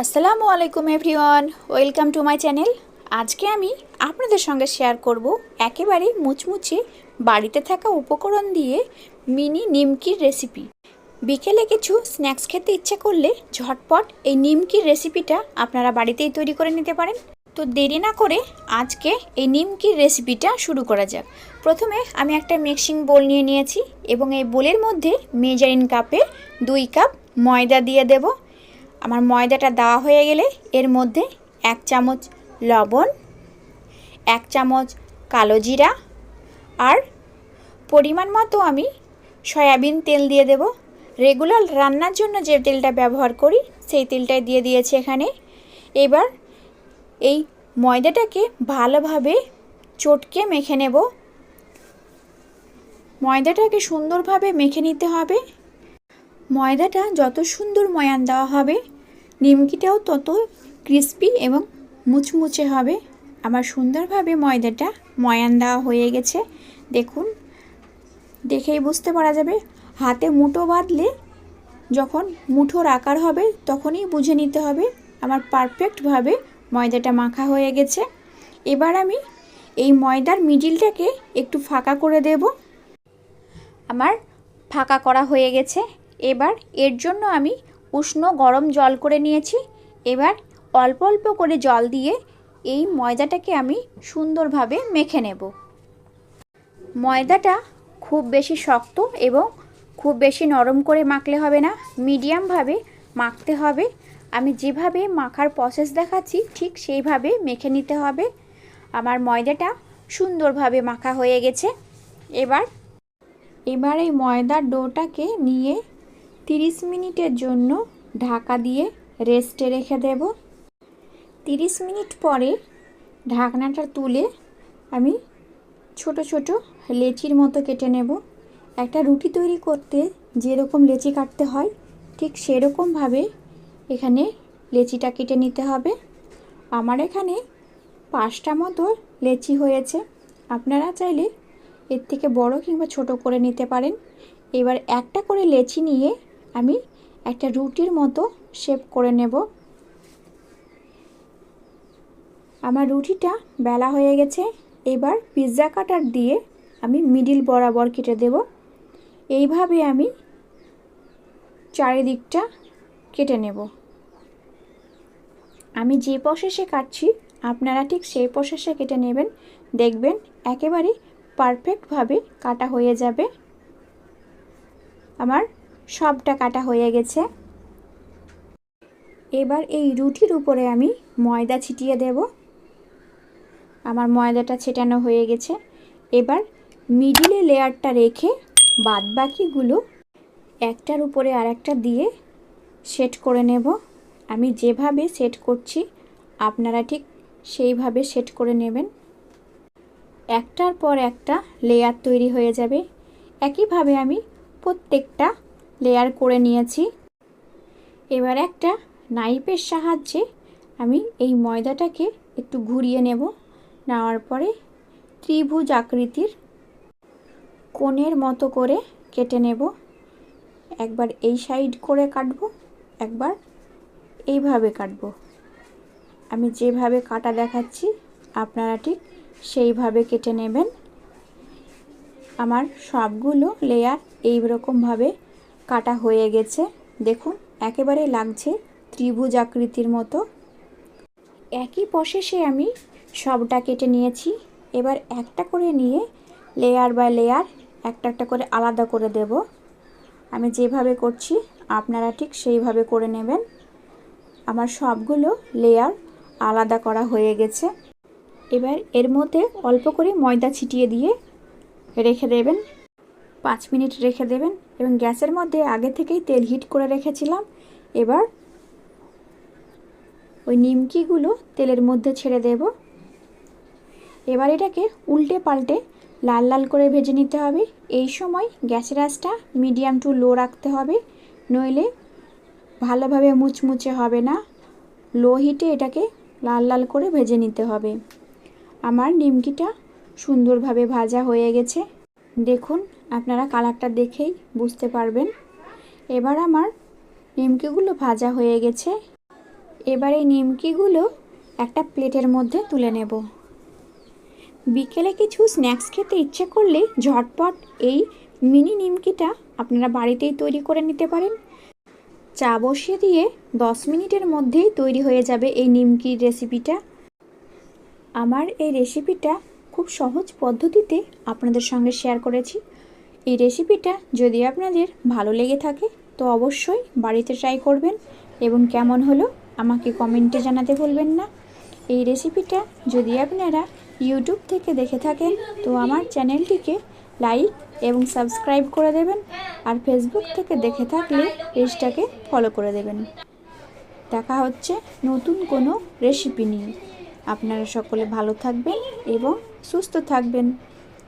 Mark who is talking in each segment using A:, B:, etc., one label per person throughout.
A: আসসালামু আলাইকুম everyone, welcome to my channel. আজকে আমি আপনাদের সঙ্গে শেয়ার করব একেবারে মুচমুচে বাড়িতে থাকা উপকরণ দিয়ে মিনি নিমকির রেসিপি। বিকেলে কিছু স্ন্যাক্স খেতে ইচ্ছে করলে ঝটপট এই নিমকির রেসিপিটা আপনারা বাড়িতেই তৈরি করে নিতে পারেন। তো দেরি না করে আজকে এই নিমকির রেসিপিটা শুরু করা যাক। প্রথমে আমি একটা মিক্সিং বোল নিয়ে নিয়েছি এবং এই বোলের মধ্যে মেজারিন কাপে দুই কাপ ময়দা দিয়ে দেবো। আমার ময়দাটা দেওয়া হয়ে গেলে এর মধ্যে এক চামচ লবণ, এক চামচ কালো জিরা আর পরিমাণ মতো আমি সয়াবিন তেল দিয়ে দেব। রেগুলার রান্নার জন্য যে তেলটা ব্যবহার করি, সেই তেলটাই দিয়ে দিয়েছি এখানে। এবার এই ময়দাটাকে ভালোভাবে চটকে মেখে নেব। ময়দাটাকে সুন্দরভাবে মেখে নিতে হবে। ময়দাটা যত সুন্দর ময়ান দেওয়া হবে নিমকিটাও তত ক্রিস্পি এবং মুচমুচে হবে। আমার সুন্দরভাবে ময়দাটা ময়ান দেওয়া হয়ে গেছে। দেখুন, দেখেই বুঝতে পারা যাবে। হাতে মুঠো বাঁধলে যখন মুঠোর আকার হবে, তখনই বুঝে নিতে হবে আমার পারফেক্টভাবে ময়দাটা মাখা হয়ে গেছে। এবার আমি এই ময়দার মিডিলটাকে একটু ফাঁকা করে দেব। আমার ফাঁকা করা হয়ে গেছে। এবার এর জন্য আমি উষ্ণ গরম জল করে নিয়েছি। এবার অল্প অল্প করে জল দিয়ে এই ময়দাটাকে আমি সুন্দরভাবে মেখে নেব। ময়দাটা খুব বেশি শক্ত এবং খুব বেশি নরম করে মাখলে হবে না, মিডিয়ামভাবে মাখতে হবে। আমি যেভাবে মাখার প্রসেস দেখাচ্ছি, ঠিক সেইভাবে মেখে নিতে হবে। আমার ময়দাটা সুন্দরভাবে মাখা হয়ে গেছে। এবার এবার এই ময়দার ডোটাকে নিয়ে তিরিশ মিনিটের জন্য ঢাকা দিয়ে রেস্টে রেখে দেব। তিরিশ মিনিট পরে ঢাকনাটা তুলে আমি ছোট ছোট লেচির মতো কেটে নেব। একটা রুটি তৈরি করতে যেরকম লেচি কাটতে হয়, ঠিক সেরকমভাবে এখানে লেচিটা কেটে নিতে হবে। আমার এখানে পাঁচটা মতো লেচি হয়েছে। আপনারা চাইলে এর থেকে বড় কিংবা ছোট করে নিতে পারেন। এবার একটা করে লেচি নিয়ে আমি একটা রুটির মতো শেপ করে নেব। আমার রুটিটা বেলা হয়ে গেছে, এবার পিৎজা কাটার দিয়ে আমি মিডিল বরাবর কেটে দেব। এইভাবে আমি চারিদিকটা কেটে নেব। আমি যে প্রসেসে কাটছি, আপনারা ঠিক সেই প্রসেসে কেটে নেবেন। দেখবেন একেবারে পারফেক্টভাবে কাটা হয়ে যাবে। আমার সবটা কাটা হয়ে গেছে। এবার এই রুটির উপরে আমি ময়দা ছিটিয়ে দেব। আমার ময়দাটা ছেটানো হয়ে গেছে। এবার মিডিলে লেয়ারটা রেখে বাদ বাকিগুলো একটার উপরে আরেকটা দিয়ে সেট করে নেব। আমি যেভাবে সেট করছি, আপনারা ঠিক সেইভাবে সেট করে নেবেন। একটার পর একটা লেয়ার তৈরি হয়ে যাবে। একইভাবে আমি প্রত্যেকটা লেয়ার করে নিয়েছি। এবার একটা নাইফের সাহায্যে আমি এই ময়দাটাকে একটু ঘুরিয়ে নেব। নেওয়ার পরে ত্রিভুজ আকৃতির কোণের মতো করে কেটে নেব। একবার এই সাইড করে কাটব, একবার এইভাবে কাটব। আমি যেভাবে কাটা দেখাচ্ছি, আপনারা ঠিক সেইভাবে কেটে নেবেন। আমার সবগুলো লেয়ার এই রকমভাবে কাটা হয়ে গেছে। দেখুন, একেবারে লাগছে ত্রিভুজ আকৃতির মতো। একই প্রসেসে আমি সবটা কেটে নিয়েছি। এবার একটা করে নিয়ে লেয়ার বাই লেয়ার একটা একটা করে আলাদা করে দেব। আমি যেভাবে করছি, আপনারা ঠিক সেইভাবে করে নেবেন। আমার সবগুলো লেয়ার আলাদা করা হয়ে গেছে। এবার এর মধ্যে অল্প করে ময়দা ছিটিয়ে দিয়ে রেখে দেবেন। পাঁচ মিনিট রেখে দেবেন এবং গ্যাসের মধ্যে আগে থেকেই তেল হিট করে রেখেছিলাম। এবার ওই নিমকিগুলো তেলের মধ্যে ছেড়ে দেব। এবার এটাকে উল্টে পাল্টে লাল লাল করে ভেজে নিতে হবে। এই সময় গ্যাসের আঁচটা মিডিয়াম টু লো রাখতে হবে। নইলে ভালোভাবে মুচমুচে হবে না। লো হিটে এটাকে লাল লাল করে ভেজে নিতে হবে। আমার নিমকিটা সুন্দরভাবে ভাজা হয়ে গেছে। দেখুন, আপনারা কালারটা দেখেই বুঝতে পারবেন। এবার আমার নিমকিগুলো ভাজা হয়ে গেছে। এবার এই নিমকিগুলো একটা প্লেটের মধ্যে তুলে নেব। বিকেলে কিছু স্ন্যাক্স খেতে ইচ্ছে করলে ঝটপট এই মিনি নিমকিটা আপনারা বাড়িতেই তৈরি করে নিতে পারেন। চা বসিয়ে দিয়ে দশ মিনিটের মধ্যেই তৈরি হয়ে যাবে এই নিমকির রেসিপিটা আমার এই রেসিপিটা খুব সহজ পদ্ধতিতে আপনাদের সঙ্গে শেয়ার করেছি। এই রেসিপিটা যদি আপনাদের ভালো লেগে থাকে, তো অবশ্যই বাড়িতে ট্রাই করবেন এবং কেমন হলো আমাকে কমেন্টে জানাতে ভুলবেন না। এই রেসিপিটা যদি আপনারা ইউটিউব থেকে দেখে থাকেন, তো আমার চ্যানেলটিকে লাইক এবং সাবস্ক্রাইব করে দেবেন আর ফেসবুক থেকে দেখে থাকলে পেজটাকে ফলো করে দেবেন। দেখা হচ্ছে নতুন কোনো রেসিপি নিয়ে। আপনারা সকলে ভালো থাকবেন এবং সুস্থ থাকবেন।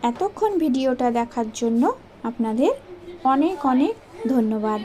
A: এতক্ষণ ভিডিওটা দেখার জন্য আপনাদের অনেক অনেক ধন্যবাদ।